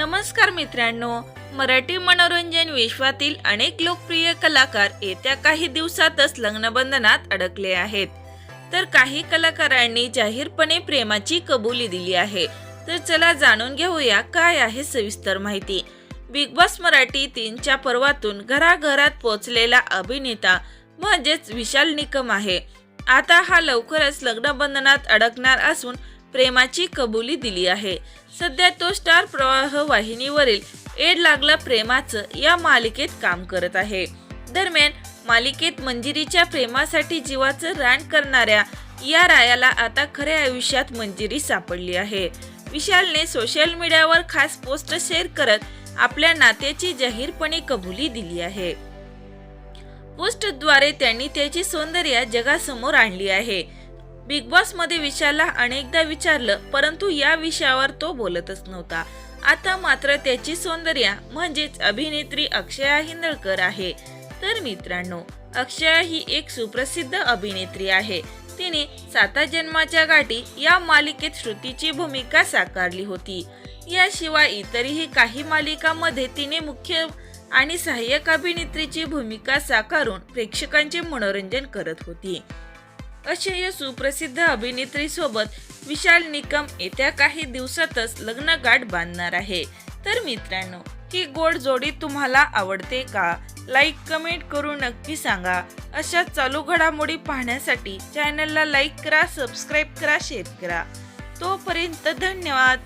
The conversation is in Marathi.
नमस्कार मित्रांनो मराठी मनोरंजन विश्वातील अनेक लोकप्रिय कलाकार येत्या काही दिवसातच लग्नबंधनात अडकले आहेत. तर काही कलाकारांनी जाहीरपणे प्रेमाची कबुली दिली आहे. तर चला जाणून घेऊया काय आहे सविस्तर माहिती. बिग बॉस मराठी तीनच्या पर्वातून घराघरात पोचलेला अभिनेता म्हणजेच विशाल निकम आहे. आता हा लवकरच लग्नबंधनात अडकणार असून प्रेमाची कबुली दिली आहे. सध्या तो स्टार प्रवाह वाहिनीवरील एड लागला प्रेमाचं या मालिकेत काम करत आहे. दरम्यान मालिकेत मंजिरीच्या प्रेमासाठी जीवाचं रान करणाऱ्या या रायाला आता खऱ्या आयुष्यात मंजिरी सापडली आहे. विशालने सोशल मीडियावर खास पोस्ट शेअर करत आपल्या नात्याची जाहीरपणे कबुली दिली आहे. पोस्टद्वारे त्यांनी त्याची सौंदर्य जगासमोर आणली आहे. बिग बॉसमध्ये विशालला अनेकदा विचारलं परंतु या विषयावर तो बोलतच नव्हता. आता मात्र त्याची सौंदर्य म्हणजेच अभिनेत्री अक्षया हिंदळकर आहे. तर मित्रांनो अक्षया ही एक सुप्रसिद्ध अभिनेत्री आहे. तिने साता जन्माच्या गाठी या मालिकेत श्रुतीची भूमिका साकारली होती. याशिवाय इतरही काही मालिकांमध्ये तिने मुख्य आणि सहाय्यक अभिनेत्रीची भूमिका साकारून प्रेक्षकांचे मनोरंजन करत होती. अशा या सुप्रसिद्ध अभिनेत्रीसोबत विशाल निकम येत्या काही दिवसातच लग्न गाठ बांधणार आहे. तर मित्रांनो ही गोड जोडी तुम्हाला आवडते का? लाईक कमेंट करून नक्की सांगा. अशा चालू घडामोडी पाहण्यासाठी चॅनलला लाईक करा सबस्क्राईब करा शेअर करा. तोपर्यंत धन्यवाद.